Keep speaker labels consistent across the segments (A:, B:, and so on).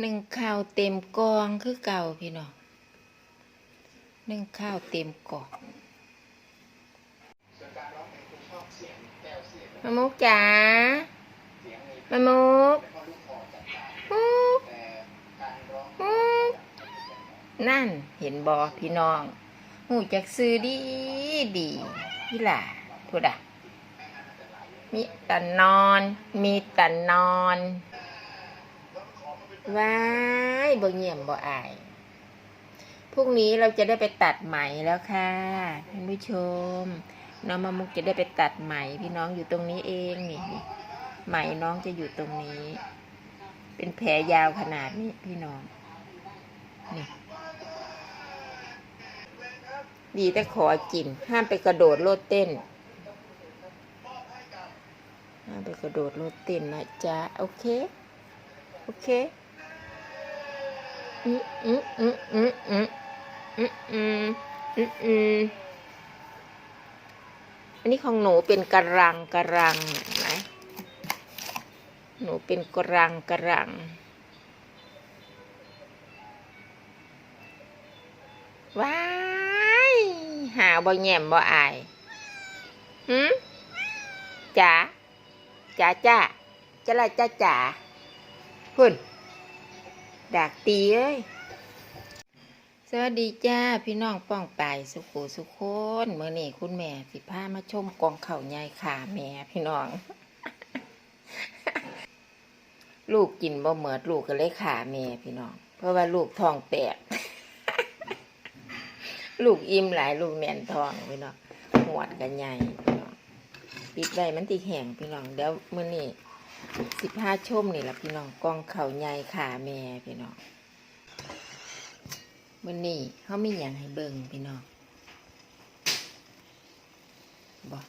A: หนึ่งข้าวเต็มกองคือเก่าพี่น้องหนึ่งข้าวเต็มกองมามุกจ๋ามามุกมุกมุกนั่นเห็นบอพี่น้องหูจักซื้อดีดีพี่หล่ะพูดอะมีแต่นอน มีแต่นอน ว้ายบ่เงี่ยมบ่อาย พรุ่งนี้เราจะได้ไปตัดไหมแล้วค่ะท่านผู้ชม น้องมามุกจะได้ไปตัดไหมพี่น้องอยู่ตรงนี้เองนี่นี่ไหมน้องจะอยู่ตรงนี้ เป็นแผลยาวขนาดนี้พี่น้อง นี่ ดีแต่ขอกิน ห้ามไปกระโดดโลดเต้นห้ามไปกระโดดโลดเต้นนะจ๊ะ โอเค โอเค อืออืออืออืออืออืออืออืออันนี้ของหนูเป็นกระรังกระรังนไหมหนูเป็นกระรังกระรังว้ายหาบ่แย่มบ่อายหืมจ๋าจ๋าจ้าจ้าละจ้าจ๋าพุ่น ดากตีเอ้ยสวัสดีจ้าพี่น้องป้องไปสุขูสุขคนเมื่อนี่คุณแม่สิพามาชมกองเข่าใหญ่ขาแม่พี่น้อง ลูกกินบ่เหมิดลูกก็เลยขาแม่พี่น้อง เพราะว่าลูกท้องแตกลูกอิ่มหลายลูกแน่นท้องพี่น้องหวดกันใหญ่พี่น้องปิดไว้มันติแห้งพี่น้องเดี๋ยวเมื้อนี้ สิบห้าชมนี่แหละพี่น้องกองเขาใหญ่ขาแม่พี่น้องมื่อนี้เขาไมีอย่างให้เบิ่งพี่น้องบอก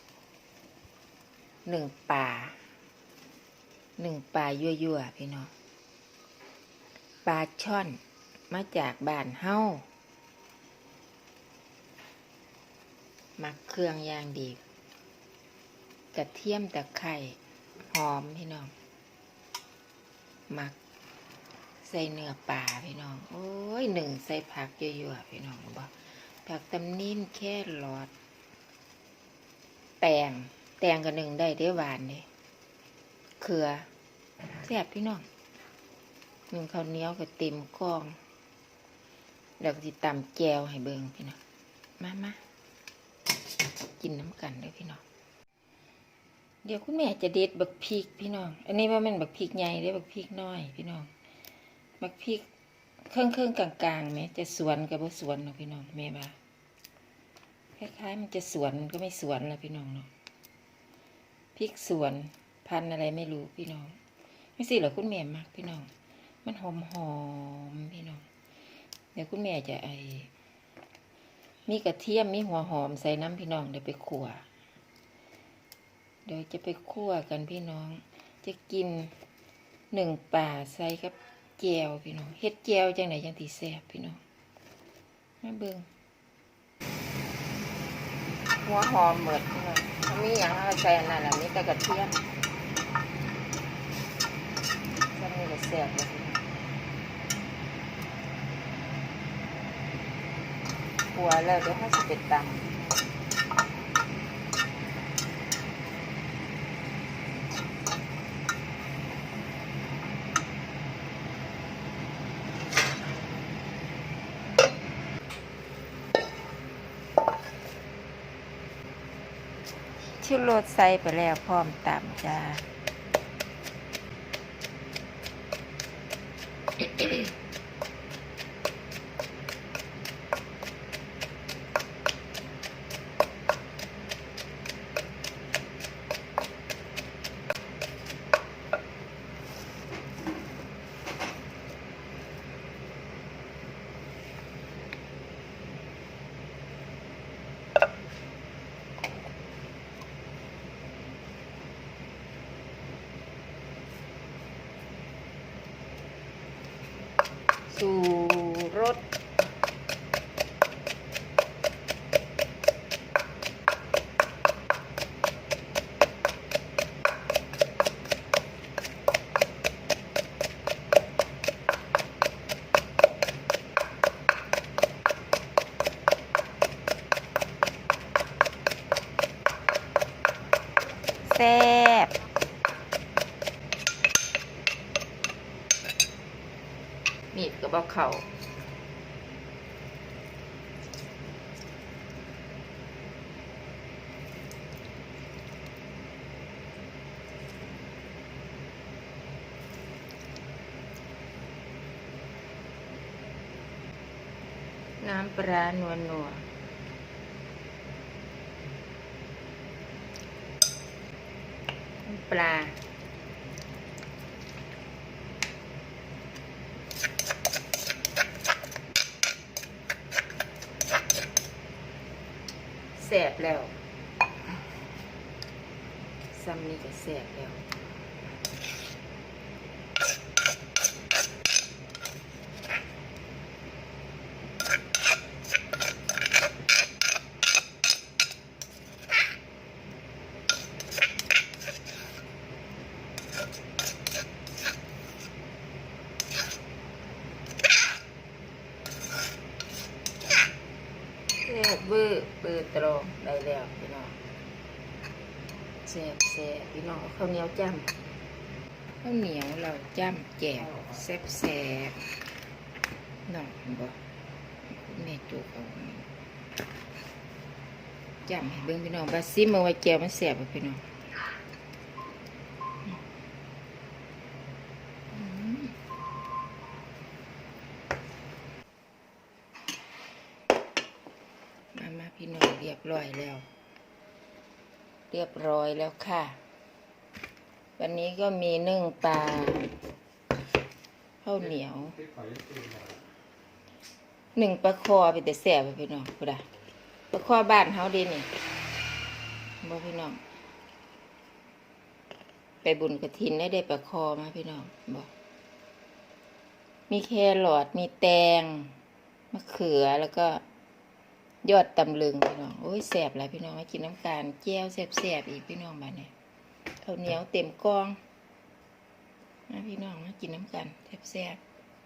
A: หนึ่งป่าหนึ่งป่ายั่วๆพี่น้องปลาช่อนมาจากบ้านเฮ้ามักเครื่องอย่างดี กระเทียมตะไคร่ หอมพี่น้องมักใส่เนื้อปลาพี่น้อง โอ้ยหนึ่งใส่ผักเยอะๆพี่น้องบอกผักตำนิ่นแค่หลอด แตงแตงกับหนึ่งได้ได้หวานเลยเขือแซ่บพี่น้องหนึ่งข้าวเหนียวกับเต็มกองแล้วก็สิตำแจวให้เบิ่งพี่น้องมามากินน้ำกันเด้วยพี่น้อง เดี๋ยวคุณแม่จะเด็ดบักพริกพี่น้อง อันนี้ว่ามันบักพริกใหญ่ได้บักพริกน้อยพี่น้อง บักพริกเครื่องเครื่องกลางๆแม่จะสวนกับบ่สวนเนาะพี่น้องแม่ว่าคล้ายๆมันจะสวนมันก็ไม่สวนแล้วพี่น้องเนาะ พริกสวนพันอะไรไม่รู้พี่น้อง ไม่สิเหรอคุณแม่มักพี่น้อง มันหอมหอมๆพี่น้อง เดี๋ยวคุณแม่จะไอมีกระเทียมมีหัวหอมใส่น้ำพี่น้องเดี๋ยวไปขั่ว เดี๋ยวจะไปคั่วกันพี่น้อง จะกินหนึ่งป่าใส่กับแจวพี่น้องเฮ็ดแจวจังไหนจังตีแซ่บพี่น้องมาเบิ่งหัวหอมเหมือดพี่น้องถ้ามีอย่างอะไรใส่อันนั่นแหละมีแต่กระเทียมจะมีแต่แซ่บเลยหัวแล้วเดี๋ยวเขาจะไปตำ ชิลโรดใส่ไปแล้วพร้อมตามจ้า สูรสแซ่ บบ่เขาน้ำปลาหนัวหนัวน้ำปลา แสบแล้วซ้ำนี่ก็แสบแล้ว เบเวอร์เบอร์ตรองได้แล้วพี่น้องแซ่บแซ่บพี่น้องข้าวเหนียวจ้ำข้าวเหนียวเราจ้ำแจกแซ่บแซ่บน้องบอกแม่จุกเอาจ้ำเบิ้งพี่น้องบาซิมเอาไว้แจวมันแซ่บบ่พี่น้องอืม มามาพี่ น้องเรียบร้อยแล้ว เรียบร้อยแล้วค่ะ วันนี้ก็มีนึ่งปลาข้าวเหนียวหนึ่งปลาคอเป็นแต่แสบไปพี่น้องพูดอะปลาคอบ้านเฮาดีนี่บอกพี่น้องไปบุญกระถินได้ได้ปลาคอมาพี่น้องบอกมีแครอทมีแตงมะเขือแล้วก็ ยอดตำลึงพี่น้องโอ้ยแสบหลายพี่น้องมากินน้ำการแก้วแสบๆอีกพี่น้องบ้านเนี่ยข้าวเหนียวเต็มกองมาพี่น้องมากินน้ำกันแสบ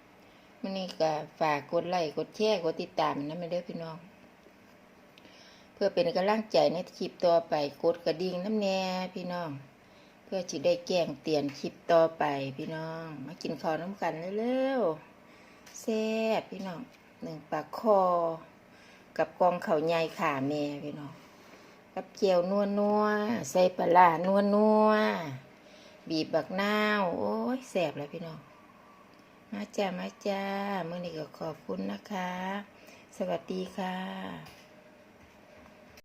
A: ๆมันนี่ก็ฝากกดไลค์กดแชร์กดติดตามนะไม่เด้อพี่น้อง เพื่อเป็นกำลังใจในคลิปต่อไปกดกระดิ่งน้ำแน่พี่น้อง เพื่อจะได้แจ้งเตือนคลิปต่อไปพี่น้อง มากินข้าวน้ำกันเร็วๆแซ่บพี่น้องหนึ่งปากคอ กับกองเขาใหญ่ขาแม่พี่น้องกับเจียวนัวนัวใส่ปลาร้านัวนัวบีบบักนาวโอ้ยแสบเลยพี่น้องมาจ้ามาจ้าเมื่อนี้ก็ขอบคุณนะคะ สวัสดีค่ะ